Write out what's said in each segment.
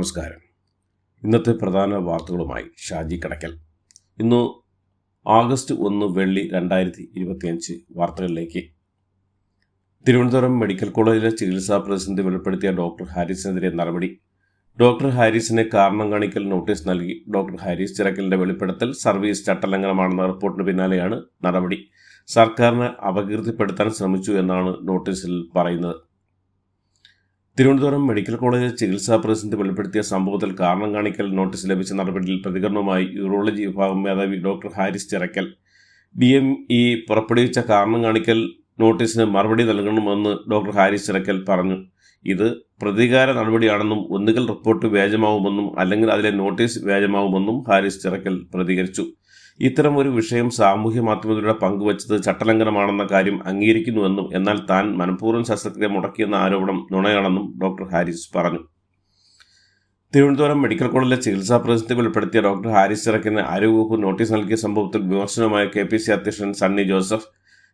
നമസ്കാരം. ഇന്നത്തെ പ്രധാന വാർത്തകളുമായി ഷാജി കടക്കൽ. ഇന്ന് ആഗസ്റ്റ് ഒന്ന് വെള്ളി രണ്ടായിരത്തി ഇരുപത്തിയഞ്ച് വാർത്തകളിലേക്ക്. തിരുവനന്തപുരം മെഡിക്കൽ കോളേജിലെ ചികിത്സാ പ്രതിസന്ധി വെളിപ്പെടുത്തിയ ഡോക്ടർ ഹാരിസിനെതിരെ നടപടി. ഡോക്ടർ ഹാരിസിനെ കാരണം കാണിക്കൽ നോട്ടീസ് നൽകി. ഡോക്ടർ ഹാരിസ് ചിറക്കലിന്റെ വെളിപ്പെടുത്തൽ സർവീസ് ചട്ടലംഘനമാണെന്ന റിപ്പോർട്ടിന് പിന്നാലെയാണ് നടപടി. സർക്കാരിനെ അപകീർത്തിപ്പെടുത്താൻ ശ്രമിച്ചു എന്നാണ് നോട്ടീസിൽ പറയുന്നത്. തിരുവനന്തപുരം മെഡിക്കൽ കോളേജിൽ ചികിത്സാ പ്രതിസന്ധി വെളിപ്പെടുത്തിയ സംഭവത്തിൽ കാരണം കാണിക്കൽ നോട്ടീസ് ലഭിച്ച നടപടിയിൽ പ്രതികരണവുമായി യൂറോളജി വിഭാഗം മേധാവി doctor Haris Chirakkal D M E പുറപ്പെടുവിച്ച കാരണം കാണിക്കൽ നോട്ടീസിന് മറുപടി നൽകണമെന്ന് ഡോക്ടർ ഹാരിസ് ചിറക്കൽ പറഞ്ഞു. ഇത് പ്രതികാര നടപടിയാണെന്നും ഒന്നുകിൽ റിപ്പോർട്ട് വ്യാജമാവുമെന്നും അല്ലെങ്കിൽ അതിലെ നോട്ടീസ് വ്യാജമാവുമെന്നും ഹാരിസ് ചിറക്കൽ പ്രതികരിച്ചു. ഇത്തരം ഒരു വിഷയം സാമൂഹ്യ മാധ്യമത്തിലൂടെ പങ്കുവച്ചത് ചട്ടലംഘനമാണെന്ന കാര്യം അംഗീകരിക്കുന്നുവെന്നും എന്നാൽ താൻ മനഃപൂർവം ശസ്ത്രക്രിയ മുടക്കിയെന്ന ആരോപണം നുണയാണെന്നും ഡോക്ടർ ഹാരിസ് പറഞ്ഞു. തിരുവനന്തപുരം മെഡിക്കൽ കോളേജിലെ ചികിത്സാ പ്രതിനിധി വെളിപ്പെടുത്തിയ ഡോക്ടർ ഹാരിസ് ചിറക്കിന് ആരോഗ്യവകുപ്പ് നോട്ടീസ് നൽകിയ സംഭവത്തിൽ വിമർശനമായ കെ പി സി അധ്യക്ഷൻ സണ്ണി ജോസഫ്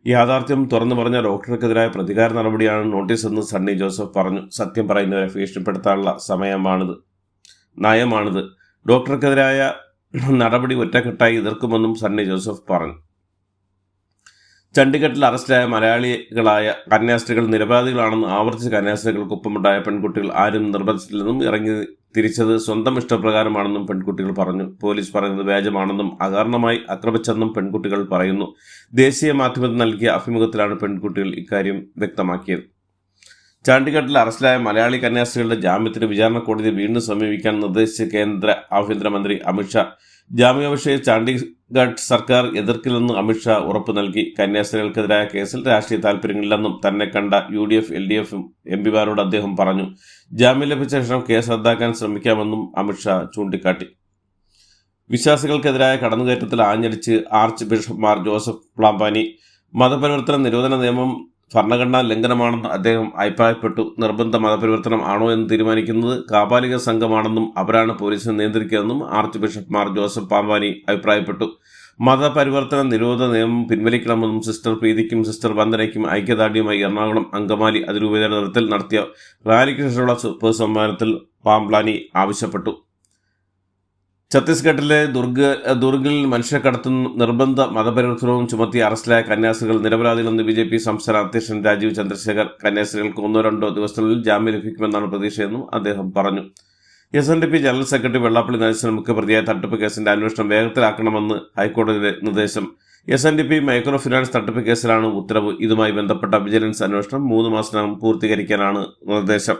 യാഥാർത്ഥ്യം തുറന്നു പറഞ്ഞ ഡോക്ടർക്കെതിരായ പ്രതികാര നടപടിയാണ് നോട്ടീസ് എന്ന് സണ്ണി ജോസഫ് പറഞ്ഞു. സത്യം പറയുന്നവരെ ഭീഷണിപ്പെടുത്താനുള്ള സമയമാണിത്. നയമാണിത്. ഡോക്ടർക്കെതിരായ നടപടി ഒറ്റക്കെട്ടായി എതിർക്കുമെന്നും സണ്ണി ജോസഫ് പറഞ്ഞു. ചണ്ഡീഗഡിൽ അറസ്റ്റിലായ മലയാളികളായ കന്യാസ്ത്രീകൾ നിരപരാധികളാണെന്ന് ആവർത്തിച്ച കന്യാസ്ത്രീകൾക്കൊപ്പമുണ്ടായ പെൺകുട്ടികൾ ആരും നിർബന്ധിച്ചില്ലെന്നും ഇറങ്ങി തിരിച്ചത് സ്വന്തം ഇഷ്ടപ്രകാരമാണെന്നും പെൺകുട്ടികൾ പറഞ്ഞു. പോലീസ് പറയുന്നത് വ്യാജമാണെന്നും അകാരണമായി ആക്രമിച്ചെന്നും പെൺകുട്ടികൾ പറയുന്നു. ദേശീയ മാധ്യമത്തിൽ നൽകിയ അഭിമുഖത്തിലാണ് പെൺകുട്ടികൾ ഇക്കാര്യം വ്യക്തമാക്കിയത്. ചണ്ഡീഗഡിൽ അറസ്റ്റിലായ മലയാളി കന്യാസ്ത്രീകളുടെ ജാമ്യത്തിന് വിചാരണ കോടതി വീണ്ടും സമീപിക്കാൻ നിർദ്ദേശിച്ച കേന്ദ്ര ആഭ്യന്തരമന്ത്രി അമിത്ഷാ ജാമ്യാപേക്ഷയെ ചണ്ഡീഗഡ് സർക്കാർ എതിർക്കില്ലെന്നും അമിത്ഷാ ഉറപ്പു നൽകി. കന്യാസ്ത്രീകൾക്കെതിരായ കേസിൽ രാഷ്ട്രീയ താൽപര്യങ്ങളില്ലെന്നും തന്നെ കണ്ട U D F L D F M പിമാരോട് അദ്ദേഹം പറഞ്ഞു. ജാമ്യം ലഭിച്ച ശേഷം കേസ് റദ്ദാക്കാൻ ശ്രമിക്കാമെന്നും അമിത്ഷാ ചൂണ്ടിക്കാട്ടി. വിശ്വാസികൾക്കെതിരായ കടന്നുകയറ്റത്തിൽ ആഞ്ഞടിച്ച് arch bishop Mar Joseph Pamplany മതപരിവർത്തന നിരോധന നിയമം ഭരണഘടനാ ലംഘനമാണെന്ന് അദ്ദേഹം അഭിപ്രായപ്പെട്ടു. നിർബന്ധ മതപരിവർത്തനം ആണോ എന്ന് തീരുമാനിക്കുന്നത് കാപാലിക സംഘമാണെന്നും അവരാണ് പോലീസിനെ നിയന്ത്രിക്കുന്നതെന്നും arch bishop Mar Joseph Pampani അഭിപ്രായപ്പെട്ടു. മതപരിവർത്തന നിരോധന നിയമം പിൻവലിക്കണമെന്നും സിസ്റ്റർ പ്രീതിക്കും സിസ്റ്റർ വന്ദനയ്ക്കും ഐക്യദാർഢ്യമായി എറണാകുളം അങ്കമാലി അതിരൂപതയുടെ നേതൃത്വത്തിൽ നടത്തിയ റാലിക്ക് ശേഷമുള്ള പൊതുസമ്മേളനത്തിൽ പാംപ്ലാനി ആവശ്യപ്പെട്ടു. ഛത്തീസ്ഗഡിലെ ദുർഗ് ദുർഗിൽ മനുഷ്യക്കടത്തും നിർബന്ധ മതപരിവർത്തനവും ചുമത്തി അറസ്റ്റിലായ കന്യാസ്ത്രീകൾ നിരപരാധികളെന്ന് ബി ജെ പി സംസ്ഥാന അധ്യക്ഷൻ രാജീവ് ചന്ദ്രശേഖർ കന്യാസ്ത്രീകൾക്ക് ഒന്നോ രണ്ടോ ദിവസത്തിനുള്ളിൽ ജാമ്യം ലഭിക്കുമെന്നാണ് പ്രതീക്ഷയെന്നും അദ്ദേഹം പറഞ്ഞു. S N D P general secretary Vellappally Nareshan മുഖ്യപ്രതിയായ തട്ടിപ്പ് കേസിന്റെ അന്വേഷണം വേഗത്തിലാക്കണമെന്ന് ഹൈക്കോടതിയുടെ നിർദ്ദേശം. S N D P micro finance തട്ടിപ്പ് കേസിലാണ് ഉത്തരവ്. ഇതുമായി ബന്ധപ്പെട്ട വിജിലൻസ് അന്വേഷണം മൂന്ന് മാസത്തിനകം പൂർത്തീകരിക്കാനാണ് നിർദ്ദേശം.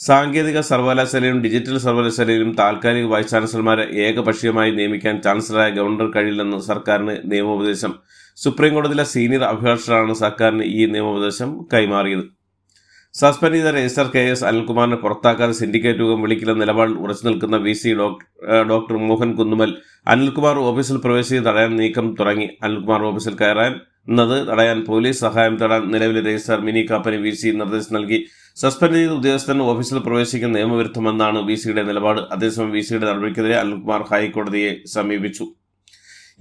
സാങ്കേതിക സർവകലാശാലയിലും ഡിജിറ്റൽ സർവകലാശാലയിലും താൽക്കാലിക വൈസ് ചാൻസലർമാരെ ഏകപക്ഷീയമായി നിയമിക്കാൻ ചാൻസലറായ ഗവർണർ കഴിയില്ലെന്ന് സർക്കാരിന് നിയമോപദേശം. സുപ്രീം കോടതിയിലെ സീനിയർ അഭിഭാഷകരാണ് സർക്കാരിന് ഈ നിയമോപദേശം കൈമാറിയത്. സസ്പെൻഡ് ചെയ്ത രജിസ്റ്റർ കെ എസ് അനിൽകുമാറിനെ പുറത്താക്കാതെ സിൻഡിക്കേറ്റ് രൂപം വിളിക്കുന്ന നിലപാടിൽ ഉറച്ചു നിൽക്കുന്ന V C doctor Mohan Kunnummal Anilkumar ഓഫീസിൽ പ്രവേശിച്ച് തടയാൻ നീക്കം തുടങ്ങി. അനിൽകുമാർ ഓഫീസിൽ കയറാൻ എന്നത് തടയാൻ പോലീസ് സഹായം തേടാൻ നിലവിലെ രജിസ്റ്റർ മിനി കാപ്പന് വി സി നിർദ്ദേശം നൽകി. സസ്പെൻഡ് ചെയ്ത ഉദ്യോഗസ്ഥൻ ഓഫീസിൽ പ്രവേശിക്കുന്ന നിയമവിരുദ്ധമെന്നാണ് വി സിയുടെ നിലപാട്. അതേസമയം വി സിയുടെ നടപടിക്കെതിരെ അനിൽകുമാർ ഹൈക്കോടതിയെ സമീപിച്ചു.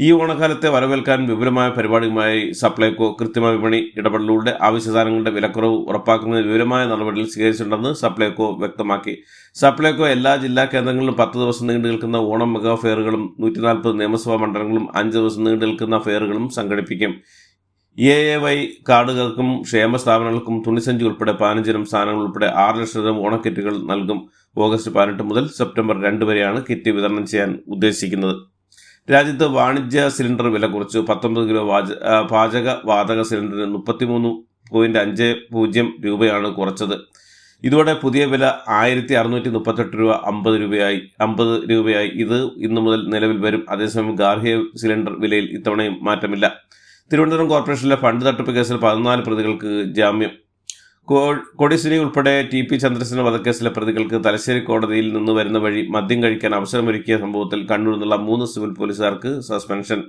ഈ ഓണക്കാലത്തെ വരവേൽക്കാൻ വിപുലമായ പരിപാടിയുമായി സപ്ലൈകോ കൃത്യമായ വിപണി ഇടപെടലുകളുടെ ആവശ്യ സാധനങ്ങളുടെ വിലക്കുറവ് ഉറപ്പാക്കുന്നതിന് വിപുലമായ നടപടികൾ സ്വീകരിച്ചിട്ടുണ്ടെന്ന് സപ്ലൈകോ വ്യക്തമാക്കി. സപ്ലൈകോ എല്ലാ ജില്ലാ കേന്ദ്രങ്ങളിലും പത്ത് ദിവസം നീണ്ടു നിൽക്കുന്ന ഓണം മെഗാ ഫെയറുകളും നൂറ്റി നാൽപ്പത് നിയമസഭാ മണ്ഡലങ്ങളും അഞ്ച് ദിവസം നീണ്ടു നിൽക്കുന്ന ഫെയറുകളും സംഘടിപ്പിക്കും. എ എ വൈ കാർഡുകൾക്കും ക്ഷേമ സ്ഥാപനങ്ങൾക്കും തുണിസഞ്ചി ഉൾപ്പെടെ പതിനഞ്ചിനും സാധനങ്ങൾ ഉൾപ്പെടെ ആറ് ലക്ഷത്തിനും ഓണക്കിറ്റുകൾ നൽകും ഓഗസ്റ്റ് പതിനെട്ട് മുതൽ സെപ്റ്റംബർ രണ്ട് വരെയാണ് കിറ്റ് വിതരണം ചെയ്യാൻ ഉദ്ദേശിക്കുന്നത്. രാജ്യത്ത് വാണിജ്യ സിലിണ്ടർ വില കുറച്ചു. പത്തൊമ്പത് കിലോ പാചക വാതക സിലിണ്ടറിന് മുപ്പത്തിമൂന്ന് പോയിന്റ് അഞ്ച് പൂജ്യം രൂപയാണ് കുറച്ചത്. ഇതോടെ പുതിയ വില ആയിരത്തി അറുന്നൂറ്റി മുപ്പത്തെട്ട് രൂപ അമ്പത് രൂപയായി അമ്പത് രൂപയായി. ഇത് ഇന്നു മുതൽ നിലവിൽ വരും. അതേസമയം ഗാർഹിക സിലിണ്ടർ വിലയിൽ ഇത്തവണയും മാറ്റമില്ല. തിരുവനന്തപുരം കോർപ്പറേഷനിലെ ഫണ്ട് തട്ടിപ്പ് കേസിൽ പതിനാല് പ്രതികൾക്ക് ജാമ്യം. കൊടിശ്ശേരി ഉൾപ്പെടെ ടി പി ചന്ദ്രസേന വധക്കേസിലെ പ്രതികൾക്ക് തലശ്ശേരി കോടതിയിൽ നിന്ന് വരുന്ന വഴി മദ്യം കഴിക്കാൻ അവസരമൊരുക്കിയ സംഭവത്തിൽ കണ്ണൂർ നിന്നുള്ള മൂന്ന് സിവിൽ പോലീസുകാർക്ക് suspension.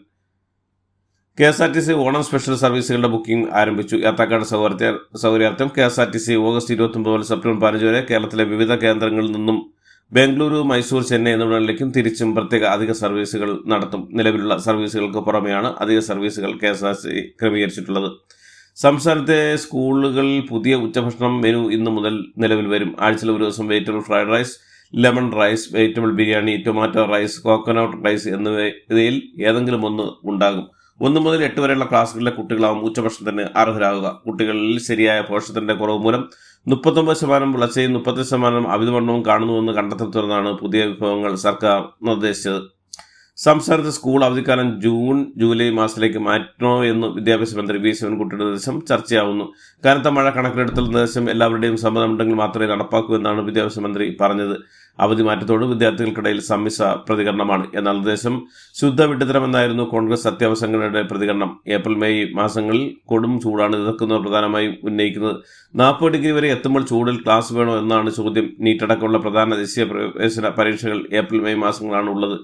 K S R T C Onam special സർവീസുകളുടെ booking ആരംഭിച്ചു. യാത്രക്കാരുടെ സൗകര്യ സൗകര്യാർത്ഥം K S R T C August ഇരുപത്തൊമ്പത് മുതൽ സെപ്റ്റംബർ പതിനഞ്ച് വരെ കേരളത്തിലെ വിവിധ കേന്ദ്രങ്ങളിൽ നിന്നും ബംഗളൂരു മൈസൂർ ചെന്നൈ എന്നിവിടങ്ങളിലേക്കും തിരിച്ചും പ്രത്യേക അധിക സർവീസുകൾ നടത്തും. നിലവിലുള്ള സർവീസുകൾക്ക് പുറമെയാണ് അധിക സർവീസുകൾ കെ എസ് ആർ സി ക്രമീകരിച്ചിട്ടുള്ളത്. സംസ്ഥാനത്തെ സ്കൂളുകളിൽ പുതിയ ഉച്ചഭക്ഷണം മെനു ഇന്നു മുതൽ നിലവിൽ വരും. ആഴ്ചയിൽ ഒരു ദിവസം vegetable fried rice lemon rice vegetable biryani tomato rice coconut rice എന്നിവയിൽ ഏതെങ്കിലും ഒന്ന് ഉണ്ടാകും. ഒന്ന് മുതൽ എട്ട് വരെയുള്ള ക്ലാസ്സുകളിലെ കുട്ടികളാവും ഉച്ചഭക്ഷണത്തിന് അർഹരാകുക. കുട്ടികളിൽ ശരിയായ പോഷകത്തിന്റെ കുറവ് മൂലം മുപ്പത്തൊമ്പത് ശതമാനം വിളച്ചയും മുപ്പത്തി ശതമാനം അമിതവണ്ണവും കാണുന്നുവെന്ന് കണ്ടെത്തുന്നതാണ് പുതിയ വിഭവങ്ങൾ സർക്കാർ നിർദ്ദേശിച്ചത്. സംസ്ഥാനത്ത് സ്കൂൾ അവധിക്കാലം ജൂൺ ജൂലൈ മാസത്തിലേക്ക് മാറ്റണോ എന്ന് വിദ്യാഭ്യാസ മന്ത്രി വി. ശിവൻകുട്ടിയുടെ നിർദ്ദേശം ചർച്ചയാവുന്നു. കനത്ത മഴ കണക്കിലെടുത്ത നിർദ്ദേശം എല്ലാവരുടെയും സമ്മതമുണ്ടെങ്കിൽ മാത്രമേ നടപ്പാക്കൂ എന്നാണ് വിദ്യാഭ്യാസ മന്ത്രി പറഞ്ഞത്. അവധി മാറ്റത്തോട് വിദ്യാർത്ഥികൾക്കിടയിൽ സമ്മിശ്ര പ്രതികരണമാണ്. എന്നാൽ നിർദ്ദേശം ശുദ്ധ വിട്ടുതരമെന്നായിരുന്നു കോൺഗ്രസ് അത്യാവശ്യ സംഘടനയുടെ പ്രതികരണം. ഏപ്രിൽ മെയ് മാസങ്ങളിൽ കൊടും ചൂടാണ് എതിർക്കുന്നവർ പ്രധാനമായും ഉന്നയിക്കുന്നത്. നാൽപ്പത് ഡിഗ്രി വരെ എത്തുമ്പോൾ ചൂടിൽ ക്ലാസ് വേണോ എന്നാണ് ചോദ്യം. നീറ്റടക്കമുള്ള പ്രധാന ദേശീയ പ്രവേശന പരീക്ഷകൾ ഏപ്രിൽ മെയ് മാസങ്ങളാണ് ഉള്ളത്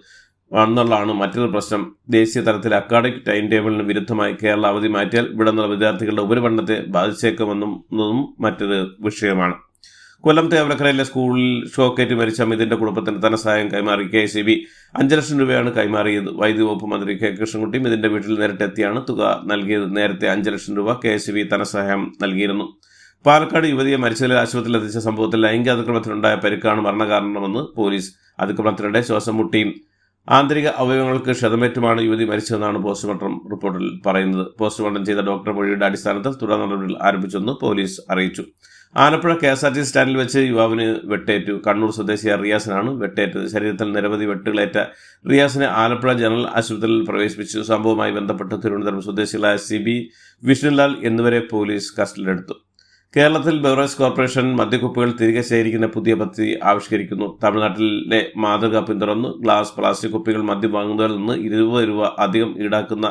എന്നുള്ളതാണ് മറ്റൊരു പ്രശ്നം. ദേശീയ തലത്തിൽ അക്കാഡമിക് ടൈം ടേബിളിന് വിരുദ്ധമായി കേരള അവധി മാറ്റിയാൽ ഇവിടെ നിന്നുള്ള വിദ്യാർത്ഥികളുടെ ഉപരിപഠനത്തെ ബാധിച്ചേക്കുമെന്നും മറ്റൊരു വിഷയമാണ്. കൊല്ലം തേവലക്കരയിലെ സ്കൂളിൽ ഷോക്കേറ്റ് മരിച്ച അമിതിന്റെ കുടുംബത്തിന് ധനസഹായം കൈമാറി കെ സി ബി. അഞ്ച് ലക്ഷം രൂപയാണ് കൈമാറിയത്. വൈദ്യുതി വകുപ്പ് മന്ത്രി കെ കൃഷ്ണൻകുട്ടി ഇതിന്റെ വീട്ടിൽ നേരിട്ടെത്തിയാണ് തുക നൽകിയത്. നേരത്തെ അഞ്ച് ലക്ഷം രൂപ കെ സി ബി ധനസഹായം നൽകിയിരുന്നു. പാലക്കാട് യുവതിയെ മരിച്ചതിൽ ആശുപത്രിയിൽ എത്തിച്ച സംഭവത്തിൽ ലൈംഗിക അതിക്രമത്തിനുണ്ടായ പരിക്കാണ് മരണകാരണമെന്ന് പോലീസ്. അതിക്രമത്തിനിടെ ശ്വാസം മുട്ടിയും ആന്തരിക അവയവങ്ങൾക്ക് ക്ഷതമേറ്റുമാണ് യുവതി മരിച്ചതെന്നാണ് പോസ്റ്റ്മോർട്ടം റിപ്പോർട്ടിൽ പറയുന്നത്. പോസ്റ്റ്മോർട്ടം ചെയ്ത ഡോക്ടർ മൊഴിയുടെ അടിസ്ഥാനത്തിൽ തുടർ നടപടികൾ ആരംഭിച്ചെന്ന് പോലീസ് അറിയിച്ചു. Alappuzha K S R T സ്റ്റാൻഡിൽ വെച്ച് യുവാവിന് വെട്ടേറ്റു. കണ്ണൂർ സ്വദേശിയായ റിയാസിനാണ് വെട്ടേറ്റത്. ശരീരത്തിൽ നിരവധി വെട്ടുകളേറ്റ റിയാസിനെ ആലപ്പുഴ ജനറൽ ആശുപത്രിയിൽ പ്രവേശിപ്പിച്ചു. സംഭവവുമായി ബന്ധപ്പെട്ട് തിരുവനന്തപുരം സ്വദേശികളായ സി ബി വിഷ്ണുലാൽ എന്നിവരെ പോലീസ് കസ്റ്റഡിയിലെടുത്തു. കേരളത്തിൽ ബെവറേജ് കോർപ്പറേഷൻ മദ്യക്കുപ്പികൾ തിരികെ ശേഖരിക്കുന്ന പുതിയ പദ്ധതി ആവിഷ്കരിക്കുന്നു. തമിഴ്നാട്ടിലെ മാതൃക പിന്തുടർന്ന് ഗ്ലാസ് പ്ലാസ്റ്റിക് കുപ്പികൾ മദ്യം വാങ്ങുന്നതിൽ നിന്ന് ഇരുപത് രൂപ അധികം ഈടാക്കുന്ന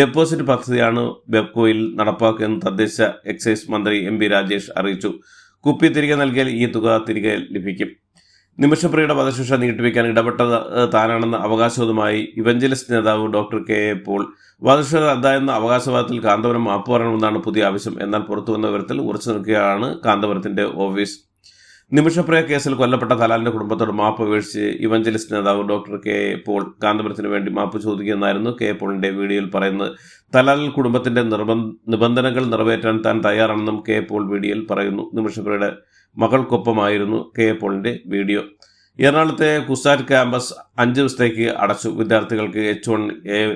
ഡെപ്പോസിറ്റ് പദ്ധതിയാണ് ബെപ്കോയിൽ നടപ്പാക്കുകയെന്ന് തദ്ദേശ എക്സൈസ് മന്ത്രി എം രാജേഷ് അറിയിച്ചു. കുപ്പി തിരികെ നൽകിയാൽ ഈ തുക തിരികെ ലഭിക്കും. നിമിഷപ്രിയയുടെ വധശിക്ഷ നീട്ടിവെക്കാൻ ഇടപെട്ട താനാണെന്ന അവകാശവുമായി ഇവഞ്ചലിസ്റ്റ് നേതാവ് ഡോക്ടർ കെ എ പോൾ. വധശിക്ഷ റദ്ദായെന്ന അവകാശവാദത്തിൽ കാന്തപുരം മാപ്പ് പറയണമെന്നാണ് പുതിയ ആവശ്യം. എന്നാൽ പുറത്തു വന്ന വിവരത്തിൽ ഉറച്ചു നിൽക്കുകയാണ് കാന്തപുരത്തിന്റെ ഓഫീസ്. നിമിഷപ്രിയ കേസിൽ കൊല്ലപ്പെട്ട തലാലിന്റെ കുടുംബത്തോട് മാപ്പ് അപേക്ഷിച്ച് ഇവഞ്ചലിസ്റ്റ് നേതാവ് ഡോക്ടർ കെ പോൾ കാന്തപുരത്തിന് വേണ്ടി മാപ്പ് ചോദിക്കുമെന്നായിരുന്നു കെ പോളിന്റെ വീഡിയോയിൽ പറയുന്നത്. തലാൽ കുടുംബത്തിന്റെ നിബന്ധനകൾ നിറവേറ്റാൻ താൻ തയ്യാറാണെന്നും കെ പോൾ വീഡിയോയിൽ പറയുന്നു. നിമിഷപ്രിയയുടെ മകൾക്കൊപ്പമായിരുന്നു കെ എ പോളിന്റെ വീഡിയോ. എറണാകുളത്തെ കുസാറ്റ് ക്യാമ്പസ് അഞ്ച് ദിവസത്തേക്ക് അടച്ചു. വിദ്യാർത്ഥികൾക്ക് എച്ച് വൺ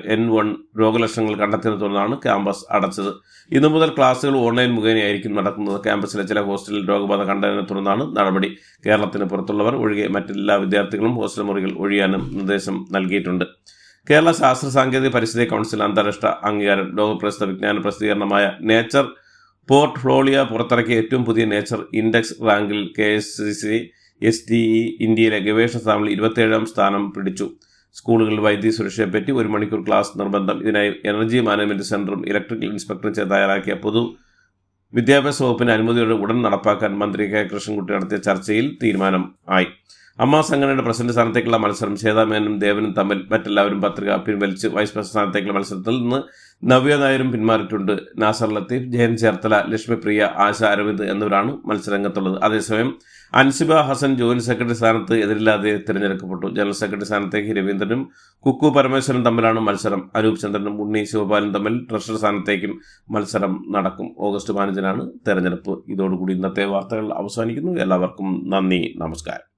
എൻ വൺ രോഗലക്ഷണങ്ങൾ കണ്ടെത്തിയതിനെ തുടർന്നാണ് ക്യാമ്പസ് അടച്ചത്. ഇന്നു മുതൽ ക്ലാസ്സുകൾ ഓൺലൈൻ മുഖേനയായിരിക്കും നടക്കുന്നത്. ക്യാമ്പസിലെ ചില ഹോസ്റ്റലിൽ രോഗബാധ കണ്ടതിനെ തുടർന്നാണ് നടപടി. കേരളത്തിന് പുറത്തുള്ളവർ ഒഴികെ മറ്റെല്ലാ വിദ്യാർത്ഥികളും ഹോസ്റ്റൽ മുറികൾ ഒഴിയാനും നിർദ്ദേശം നൽകിയിട്ടുണ്ട്. കേരള ശാസ്ത്ര സാങ്കേതിക പരിസ്ഥിതി കൗൺസിൽ അന്താരാഷ്ട്ര അംഗീകാരം. ലോകപ്രസിദ്ധ വിജ്ഞാന പ്രസിദ്ധീകരണമായ നേച്ചർ പോർട്ട്ഫോളിയോ പുറത്തിറക്കിയ ഏറ്റവും പുതിയ നേച്ചർ ഇൻഡെക്സ് റാങ്കിൽ K S C S T E ഇന്ത്യയിലെ ഗവേഷണ സ്ഥാപനത്തിൽ ഇരുപത്തേഴാം സ്ഥാനം പിടിച്ചു. സ്കൂളുകളിൽ വൈദ്യുതി സുരക്ഷയെപ്പറ്റി ഒരു മണിക്കൂർ ക്ലാസ് നിർബന്ധം. ഇതിനായി എനർജി മാനേജ്മെന്റ് സെന്ററും ഇലക്ട്രിക്കൽ ഇൻസ്പെക്ടറും ചേർന്ന് തയ്യാറാക്കിയ പൊതു വിദ്യാഭ്യാസ വകുപ്പിന് അനുമതിയോടെ ഉടൻ നടപ്പാക്കാൻ മന്ത്രി കെ കൃഷ്ണൻകുട്ടി നടത്തിയ ചർച്ചയിൽ തീരുമാനം ആയി. അമ്മ സംഘടനയുടെ പ്രസിഡന്റ് സ്ഥാനത്തേക്കുള്ള മത്സരം ശേതാമേനും ദേവനും തമ്മിൽ മറ്റെല്ലാവരും പത്രിക പിൻവലിച്ച് വൈസ് പ്രസിഡന്റ് സ്ഥാനത്തേക്കുള്ള മത്സരത്തിൽ നിന്ന് നവ്യ നായരും പിന്മാറിയിട്ടുണ്ട്. നാസർ ലത്തീഫ് ജയൻ ചേർത്തല ലക്ഷ്മിപ്രിയ ആശ അരവിന്ദ് എന്നിവരാണ് മത്സരരംഗത്തുള്ളത്. അതേസമയം അൻസിബ ഹസൻ ജോയിന്റ് സെക്രട്ടറി സ്ഥാനത്ത് എതിരില്ലാതെ തിരഞ്ഞെടുക്കപ്പെട്ടു. ജനറൽ സെക്രട്ടറി സ്ഥാനത്തേക്ക് രവീന്ദ്രനും കുക്കു പരമേശ്വരനും തമ്മിലാണ് മത്സരം. അനൂപ് ചന്ദ്രനും ഉണ്ണി ശിവപാലും തമ്മിൽ ട്രഷറർ സ്ഥാനത്തേക്കും മത്സരം നടക്കും. ഓഗസ്റ്റ് പതിനഞ്ചിനാണ് തെരഞ്ഞെടുപ്പ്. ഇതോടുകൂടി ഇന്നത്തെ വാർത്തകൾ അവസാനിക്കുന്നു. എല്ലാവർക്കും നന്ദി. നമസ്കാരം.